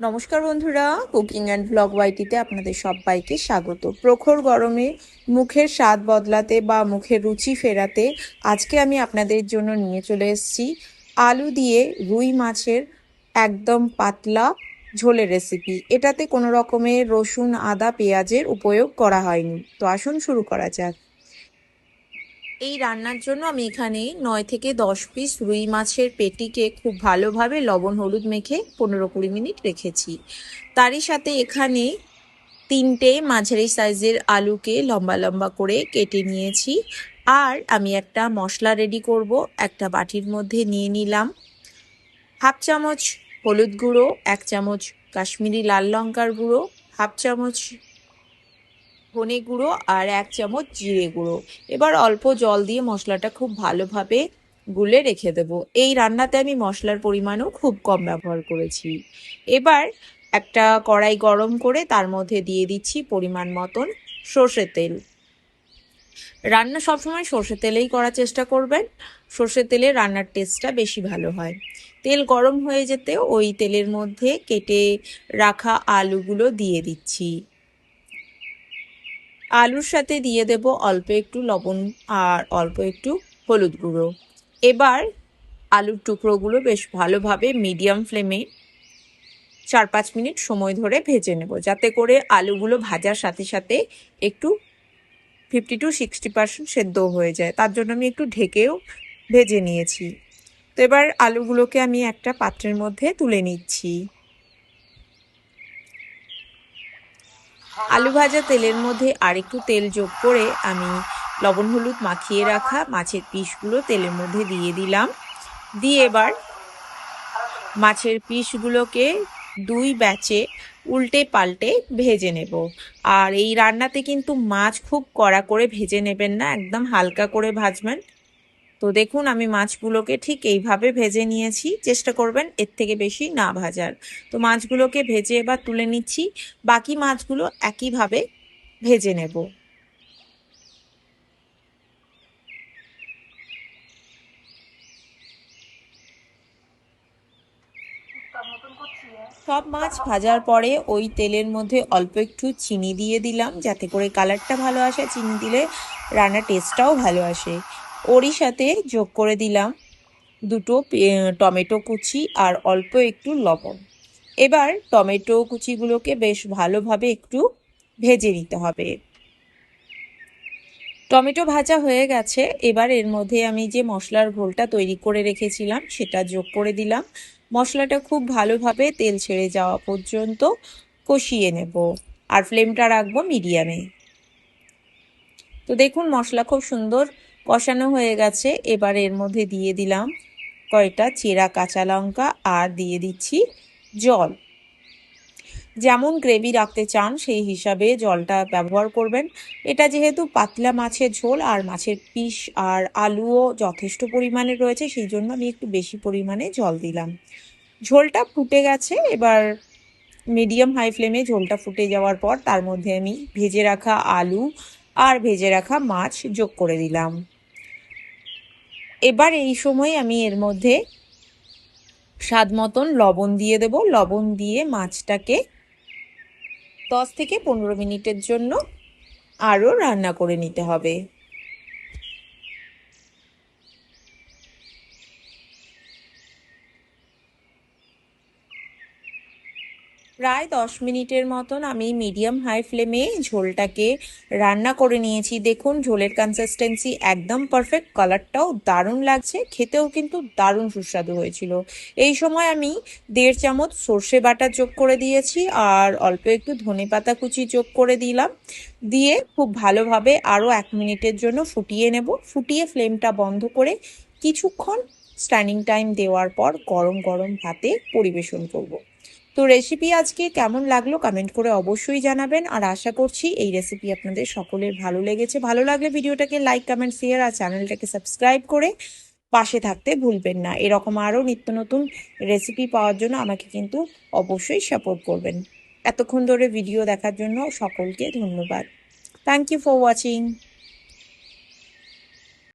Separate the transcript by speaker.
Speaker 1: নমস্কার বন্ধুরা, cooking and blog ওয়াইটিতে আপনাদের সবাইকে স্বাগত। প্রখর গরমে মুখের স্বাদ বদলাতে বা মুখের রুচি ফেরাতে আজকে আমি আপনাদের জন্য নিয়ে চলে এসেছি আলু দিয়ে রুই মাছের একদম পাতলা ঝোলের রেসিপি এটাতে কোনো রকমের রসুন, আদা, পেঁয়াজের উপয়োগ করা হয়নি। তো আসুন শুরু করা যাক। এই রান্নার জন্য আমি এখানে নয় থেকে দশ পিস রুই মাছের পেটিকে খুব ভালোভাবে লবণ, হলুদ মেখে পনেরো কুড়ি মিনিট রেখেছি। তারই সাথে এখানে তিনটে মাঝারি সাইজের আলুকে লম্বা লম্বা করে কেটে নিয়েছি। আর আমি একটা মশলা রেডি করব, একটা বাটির মধ্যে নিয়ে নিলাম। হাফ চামচ হলুদ গুঁড়ো, এক চামচ কাশ্মীরি লাল লঙ্কার গুঁড়ো, হাফ চামচ ধনে গুঁড়ো আর এক চামচ জিরে গুঁড়ো। এবার অল্প জল দিয়ে মশলাটা খুব ভালোভাবে গুলে রেখে দেব। এই রান্নাতে আমি মশলার পরিমাণও খুব কম ব্যবহার করেছি। এবার একটা কড়াই গরম করে তার মধ্যে দিয়ে দিচ্ছি পরিমাণ মতন সর্ষের তেল। রান্না সবসময় সর্ষে তেলেই করার চেষ্টা করবেন। সর্ষের তেলে রান্নার টেস্টটা বেশি ভালো হয়। তেল গরম হয়ে যেতে ওই তেলের মধ্যে কেটে রাখা আলুগুলো দিয়ে দিচ্ছি। আলুর সাথে দিয়ে দেব অল্প একটু লবণ আর অল্প একটু হলুদ গুঁড়ো। এবার আলুর টুকরোগুলো বেশ ভালোভাবে মিডিয়াম ফ্লেমে চার পাঁচ মিনিট সময় ধরে ভেজে নেব, যাতে করে আলুগুলো ভাজার সাথে সাথে একটু ফিফটি টু সিক্সটি পার্সেন্ট সেদ্ধ হয়ে যায়। তার জন্য আমি একটু ঢেকেও ভেজে নিয়েছি। তো এবার আলুগুলোকে আমি একটা পাত্রের মধ্যে তুলে নিচ্ছি। আলু ভাজা তেলের মধ্যে আর একটু তেল যোগ করে আমি লবণ হলুদ মাখিয়ে রাখা মাছের পিসগুলো তেলের মধ্যে দিয়ে দিলাম। দিয়ে এবার মাছের পিসগুলোকে দুই ব্যাচে উল্টে পাল্টে ভেজে নেব। আর এই রান্নাতে কিন্তু মাছ খুব কড়া করে ভেজে নেবেন না, একদম হালকা করে ভাজবেন। তো দেখুন, আমি মাছগুলোকে ঠিক এইভাবে ভেজে নিয়েছি। চেষ্টা করবেন এর থেকে বেশি না ভাজার। তো মাছগুলোকে ভেজে এবার তুলে নিচ্ছি। বাকি মাছগুলো একইভাবে ভেজে নেব। সব মাছ ভাজার পরে ওই তেলের মধ্যে অল্প একটু চিনি দিয়ে দিলাম, যাতে করে কালারটা ভালো আসে। চিনি দিলে রান্নার টেস্টটাও ভালো আসে। ওরই সাথে যোগ করে দিলাম দুটো টমেটো কুচি আর অল্প একটু লবণ। এবার টমেটো কুচিগুলোকে বেশ ভালোভাবে একটু ভেজে নিতে হবে। টমেটো ভাজা হয়ে গেছে। এবার এর মধ্যে আমি যে মশলার ঘোলটা তৈরি করে রেখেছিলাম সেটা যোগ করে দিলাম। মশলাটা খুব ভালোভাবে তেল ছেড়ে যাওয়া পর্যন্ত কষিয়ে নেব আর ফ্লেমটা রাখব মিডিয়ামে। তো দেখুন মশলা খুব সুন্দর কষানো হয়ে গেছে। এবার এর মধ্যে দিয়ে দিলাম কয়টা চেরা কাঁচা লঙ্কা আর দিয়ে দিচ্ছি জল। যেমন গ্রেভি রাখতে চান, সেই হিসাবে জলটা ব্যবহার করবেন। এটা যেহেতু পাতলা মাছের ঝোল আর মাছের পিস আর আলুও যথেষ্ট পরিমাণে রয়েছে, সেই জন্য আমি একটু বেশি পরিমাণে জল দিলাম। ঝোলটা ফুটে গেছে। এবার মিডিয়াম হাই ফ্লেমে ঝোলটা ফুটে যাওয়ার পর তার মধ্যে আমি ভেজে রাখা আলু আর ভেজে রাখা মাছ যোগ করে দিলাম। এবার এই সময় আমি এর মধ্যে স্বাদ মতন লবণ দিয়ে দেব। লবণ দিয়ে মাছটাকে দশ থেকে পনেরো মিনিটের জন্য আরও রান্না করে নিতে হবে। প্রায় দশ মিনিটের মতন আমি মিডিয়াম হাই ফ্লেমে ঝোলটাকে রান্না করে নিয়েছি। দেখুন, ঝোলের কনসিস্টেন্সি একদম পারফেক্ট কালারটাও দারুণ লাগছে, খেতেও কিন্তু দারুণ সুস্বাদু হয়েছিল। এই সময় আমি দেড় চামচ সর্ষে বাটা যোগ করে দিয়েছি আর অল্প একটু ধনে পাতা কুচি যোগ করে দিলাম। দিয়ে খুব ভালোভাবে আরও এক মিনিটের জন্য ফুটিয়ে নেব। ফুটিয়ে ফ্লেমটা বন্ধ করে কিছুক্ষণ স্ট্যান্ডিং টাইম দেওয়ার পর গরম গরম ভাতে পরিবেশন করব। তো রেসিপি আজকে কেমন লাগল কমেন্ট করে অবশ্যই জানাবেন। আর আশা করছি এই রেসিপি আপনাদের সকলের ভালো লেগেছে। ভালো লাগলে ভিডিওটাকে লাইক কমেন্ট শেয়ার আর চ্যানেলটাকে সাবস্ক্রাইব করে পাশে থাকতে ভুলবেন না। এরকম আরও নিত্য নতুন রেসিপি পাওয়ার জন্য আমাকে কিন্তু অবশ্যই সাপোর্ট করবেন। এতক্ষণ ধরে ভিডিও দেখার জন্য সকলকে ধন্যবাদ। Thank you for watching